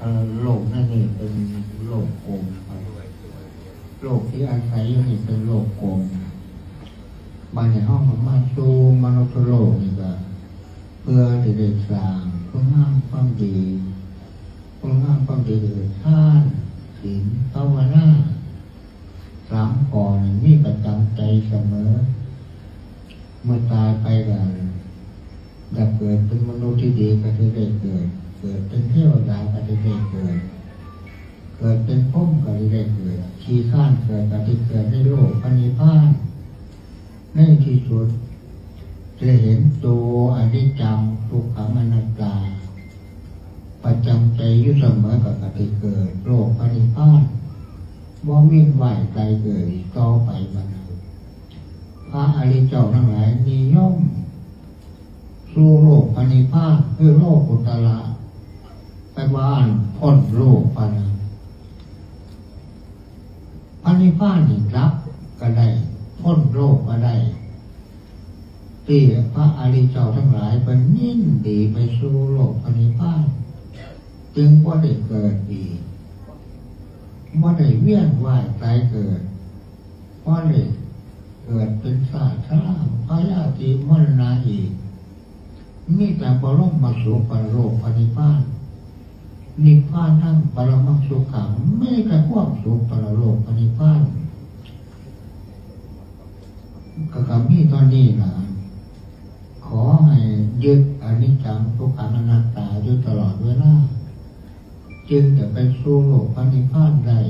เออโลกนั่นนี่เป็นโลกกลมครับโลกที่อาศัยอยู่นี่เป็นโลกกลมบางในห้องของมาสู่มนุษย์โลกนี่ก็เพื่อที่ได้สร้างคุณงามความดีคุณงามความดีคือท่านศีลภาวนาสามก่อนมีประจำใจเสมอ เมื่อตายไปกันถ้าเกิดเป็นมนุษย์ที่ดีก็จะได้เกิด เกิดขี้ข้านเกิดก็จะเกิดในโลกปณิพานในที่สุดจะเห็นตัวอนิจจังทุกขังอนัตตา ประจำใจอยู่เสมอกับกติเกิด โลกปณิพานว่าวิ่งไหวไกลเกิดกต่อไปบันพระอริยเจ้าทั้งหลายนิยมสู่โลกปณิพานคือโลกอุตตระไปบ้านพ้นโลกปานะปณิ พานนี่รับก็ได้พ้นโลกก็ได้ที่พระอริยเจ้าทั้งหลายเป็นยิ่งดีไปสู่โลกปณิพานจึงว่าได้เกิดอีกว่าได้เวียนว่ายตายเกิดว่าได้เกิดเป็นศาสตร์ชรามพยาธิมรณะอีกมีแต่บรมมาสุปโลกปณิพานนิพพานทั้งปรมักสุขังไม่แต่ความสุขปรโลกปณิพานก็กับ มีตอนนี้นะขอให้ยึดอนิจจังทุกขังอนัตตาอยู่ตลอดเวลาจึงจะไปสู่โลกปณิพานได้